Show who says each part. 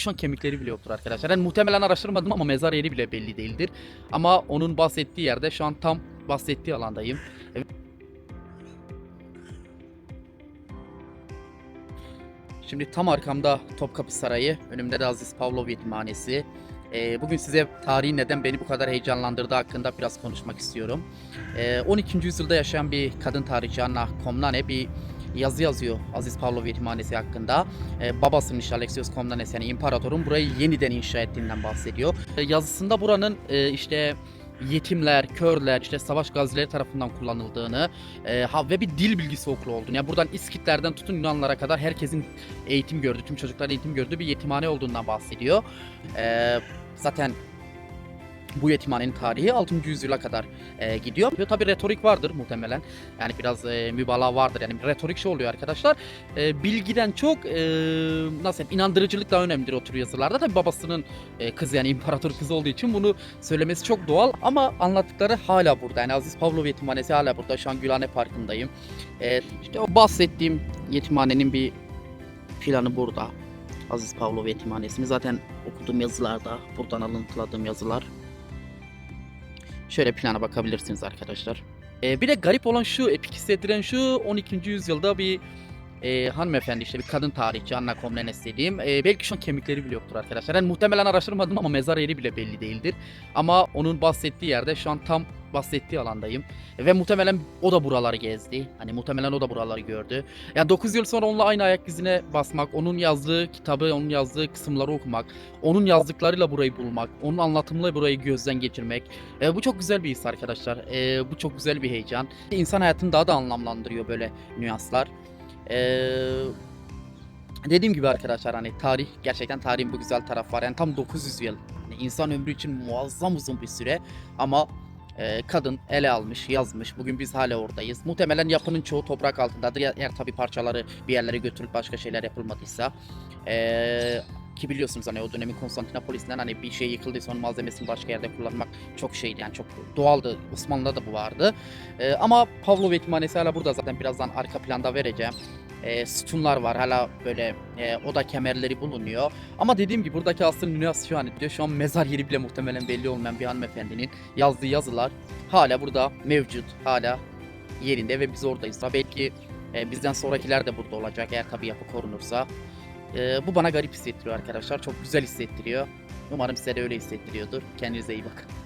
Speaker 1: belki şu an kemikleri bile yoktur arkadaşlar. Yani muhtemelen araştırmadım ama mezar yeri bile belli değildir. Ama onun bahsettiği yerde şu an tam bahsettiği alandayım. Şimdi tam arkamda Topkapı Sarayı, önümde de Aziz Pavlov Yetimhanesi. Ee, bugün size tarihin neden beni bu kadar heyecanlandırdığı hakkında biraz konuşmak istiyorum. Ee, 12. yüzyılda yaşayan bir kadın tarihçi Anna Komnene bir yazı yazıyor Aziz Pavlov Yetimhanesi hakkında. Ee, babasının işte Alexios Komnenes yani imparatorun burayı yeniden inşa ettiğinden bahsediyor. Ee, yazısında buranın e, işte yetimler, körler, işte savaş gazileri tarafından kullanıldığını e, ve bir dil bilgisi okulu olduğunu. Yani buradan İskitlerden tutun Yunanlara kadar herkesin eğitim gördüğü, tüm çocukların eğitim gördüğü bir yetimhane olduğundan bahsediyor. E, zaten bu yetimhanenin tarihi 6. yüzyıla kadar e, gidiyor. Ve tabii retorik vardır muhtemelen. Yani biraz e, mübalağa vardır. Yani retorik şey oluyor arkadaşlar. E, bilgiden çok e, nasıl inandırıcılık daha önemlidir o tür yazılarda. Tabii babasının e, kızı yani imparator kızı olduğu için bunu söylemesi çok doğal. Ama anlattıkları hala burada. Yani Aziz Pavlov Yetimhanesi hala burada. Şu an Gülhane Parkı'ndayım. E, işte o bahsettiğim yetimhanenin bir planı burada. Aziz Pavlov Yetimhanesi'ni zaten okuduğum yazılarda buradan alıntıladığım yazılar. Şöyle plana bakabilirsiniz arkadaşlar. Ee, bir de garip olan şu, epik hissettiren şu 12. yüzyılda bir e, hanımefendi işte bir kadın tarihçi Anna Komnenes dediğim. E, belki şu an kemikleri bile yoktur arkadaşlar. Yani muhtemelen araştırmadım ama mezar yeri bile belli değildir. Ama onun bahsettiği yerde şu an tam bahsettiği alandayım. Ve muhtemelen o da buraları gezdi. Hani muhtemelen o da buraları gördü. Yani 9 yıl sonra onunla aynı ayak izine basmak, onun yazdığı kitabı, onun yazdığı kısımları okumak, onun yazdıklarıyla burayı bulmak, onun anlatımıyla burayı gözden geçirmek. E, bu çok güzel bir his arkadaşlar. E, bu çok güzel bir heyecan. İnsan hayatını daha da anlamlandırıyor böyle nüanslar. Ee, dediğim gibi arkadaşlar hani tarih gerçekten tarihin bu güzel tarafı var. Yani tam 900 yıl. Yani insan ömrü için muazzam uzun bir süre ama e, kadın ele almış, yazmış. Bugün biz hala oradayız. Muhtemelen yapının çoğu toprak altındadır. Eğer tabii parçaları bir yerlere götürülüp başka şeyler yapılmadıysa. Ee, ki biliyorsunuz hani o dönemin Konstantinopolis'ten hani bir şey yıkıldıysa onun malzemesini başka yerde kullanmak çok şeydi yani çok doğaldı. Osmanlı'da da bu vardı. Ee, ama Pavlov Yetimhanesi hala burada zaten birazdan arka planda vereceğim. Ee, sütunlar var hala böyle e, oda kemerleri bulunuyor. Ama dediğim gibi buradaki nüans şu an diyor şu an mezar yeri bile muhtemelen belli olmayan bir hanımefendinin yazdığı yazılar hala burada mevcut. Hala yerinde ve biz oradayız. Tabii belki e, bizden sonrakiler de burada olacak eğer tabii yapı korunursa. Ee, bu bana garip hissettiriyor arkadaşlar. Çok güzel hissettiriyor. Umarım size de öyle hissettiriyordur. Kendinize iyi bakın.